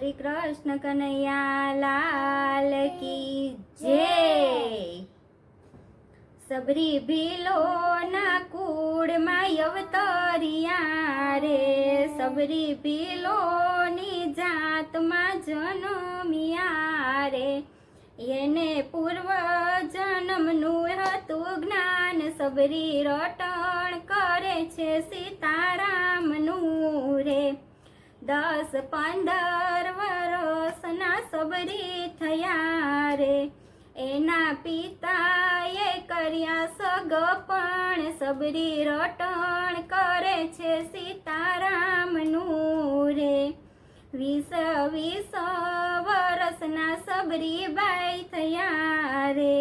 શ્રી કૃષ્ણ કનૈયા લાલ કી જય. સબરી ભીલો ના કુળમાં અવતરિયા રે. સબરી ભીલો ની જાતમાં જન્મિયા રે. એને પૂર્વ જન્મનું હતું જ્ઞાન. સબરી રટણ કરે છે સીતારામનું રે. દસ પંદર વરસના સબરી થયા રે. એના પિતાએ કર્યા સગપણ સબરી રટણ કરે છે સીતારામનું રે. વીસ વીસ વરસના સબરી બાઈ થયા રે.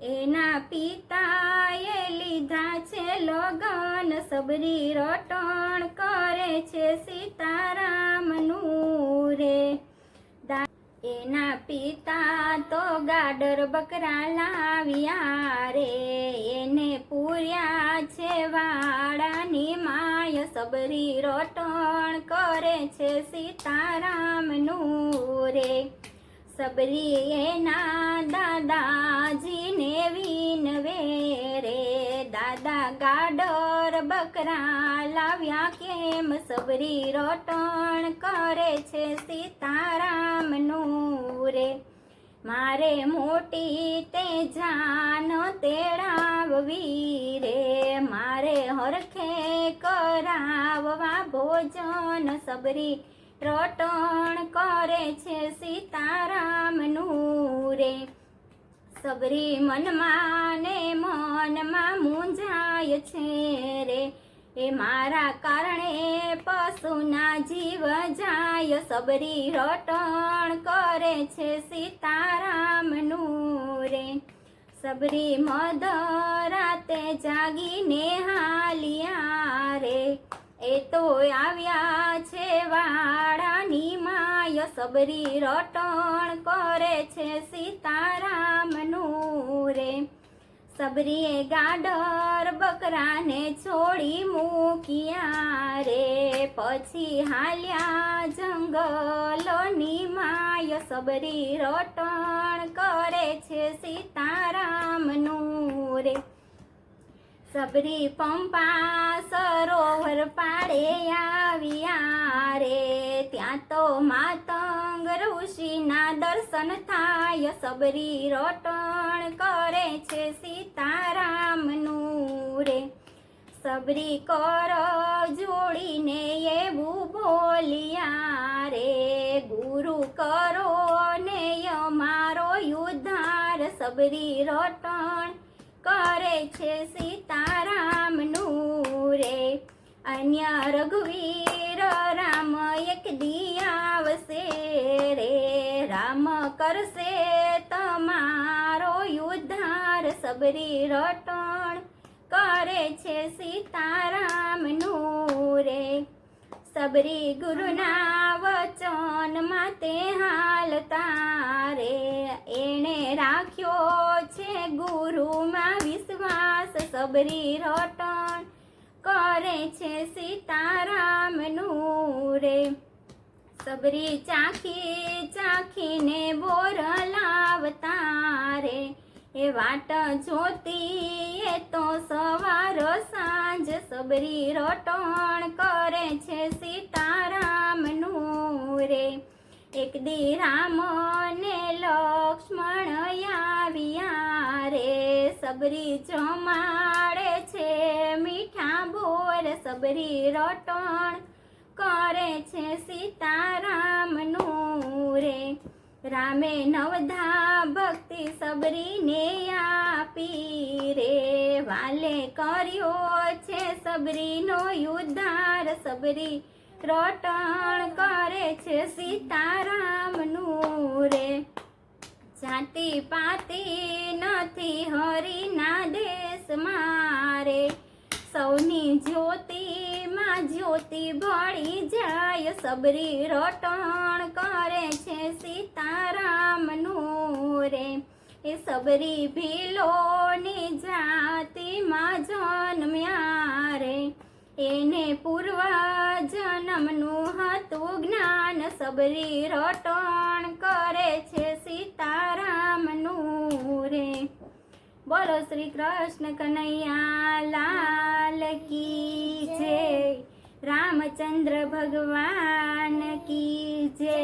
એના પિતાએ લીધા છે લગન. સબરી રટણ કરે છે સીતારામનું રે. એના પિતા તો ગાડર બકરા લાવ્યા રે. એને પૂર્યા છે વાડાની માય. સબરી રટણ કરે છે સીતારામનું રે. સબરી એના દાદાજીને વિનવે રે દાદા ગાડર બકરા લાવ્યા કેમ? સબરી રોટણ કરે છે સીતારામનું રે. મારે મોટી તે જાન તેડાવવી રે. મારે હરખે કરાવવા ભોજન સબરી રટણ કરે છે સીતારામનું રે સબરી મનમાં ને મનમાં મૂંઝાય છે રે. એ મારા કારણે પશુના જીવ જાય. સબરી રટણ કરે છે સીતારામનું રે સબરી મધરાતે જાગીને હાલિયા રે. એ તો આવ્યા સબરી રટણ કરે છે સીતારામનું રે સબરીએ ગાડર બકરાને છોડી મૂક્યા રે. પછી હાલ્યા જંગલોની માય સબરી રટણ કરે છે સીતારામનું રે સબરી પંપા સરોવર પાડે આવ્યા રે. ત્યાં તો માતંગ ઋષિના દર્શન થાય, સબરી રોટણ કરે છે સીતારામનું રે. સબરી કર જોડીને એવું બોલ્યા રે, ગુરુ કરો ને અમારો યુદ્ધાર. સબરી રોટણ કરે છે સીતારામનું રે. અન્ય રઘુવીર રામ એક દિયાવશે રે, રામ કરશે તમારો યુદ્ધાર સબરી રટણ કરે છે સીતારામનું રે. સબરી ગુરુના વચનમાં તે હાલતા રે એણે રાખ્યો છે ગુરુમાં વિશ્વાસ સબરી રટણ. કરે છે સીતારામનું રે સબરી ચાખી ચાખીને બોર લાવતા રે. એ વાટ જોતી એ તો સવાર સાંજ સબરી રટણ કરે છે સીતારામનું રે એક દી રામ ને લક્ષ્મણ આવ્યા રે સબરી જમાડે છે મીઠા બોર સબરી રટણ કરે છે સીતારામનું રે રામે નવધા ભક્તિ સબરીને આપી રે. વાલે કર્યો છે સબરીનો યુદ્ધાર. સબરી રટણ કરે છે સીતારામનું રે જાતિ પાતી નથી હરિના દેશમાં. સૌની જ્યોતિમાં જ્યોતિ ભળી જાય, સબરી રટણ કરે છે સીતારામનું રે. એ સબરી ભીલોની જાતિમાં જન્મ્યા રે. એને પૂર્વ જન્મનું હતું જ્ઞાન, સબરી રટણ કરે છે સીતારામનું રે. બોલો શ્રી કૃષ્ણ કનૈયા લાલ કી જય. રામચંદ્ર ભગવાન કી જય.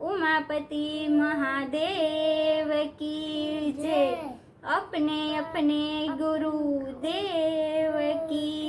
ઉમાપતિ મહાદેવ કી જય. અપને અપને ગુરુદેવ કી